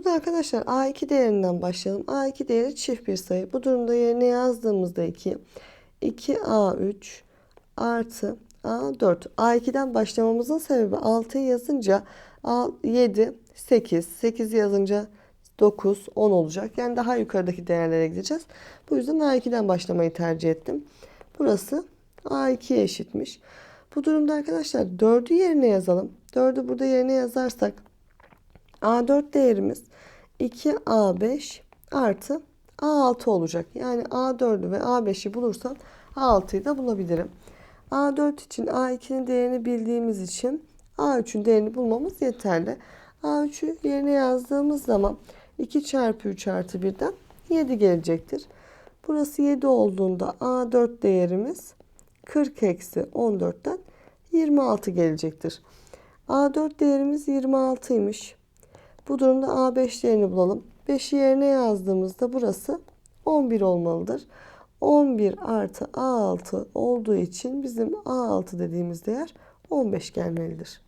Burada arkadaşlar A2 değerinden başlayalım. A2 değeri çift bir sayı. Bu durumda yerine yazdığımızda 2. 2A3 artı A4. A2'den başlamamızın sebebi 6'yı yazınca A7, 8. 8 yazınca 9, 10 olacak. Yani daha yukarıdaki değerlere gideceğiz. Bu yüzden A2'den başlamayı tercih ettim. Burası A2'ye eşitmiş. Bu durumda arkadaşlar 4'ü yerine yazalım. 4'ü burada yerine yazarsak A4 değerimiz 2A5 artı A6 olacak. Yani A4'ü ve A5'i bulursam A6'yı da bulabilirim. A4 için A2'nin değerini bildiğimiz için A3'ün değerini bulmamız yeterli. A3'ü yerine yazdığımız zaman 2 çarpı 3 artı 1'den 7 gelecektir. Burası 7 olduğunda A4 değerimiz 40 eksi 14'ten 26 gelecektir. A4 değerimiz 26'ymış. Bu durumda A5 değerini bulalım. 5'i yerine yazdığımızda burası 11 olmalıdır. 11 artı A6 olduğu için bizim A6 dediğimiz değer 15 gelmelidir.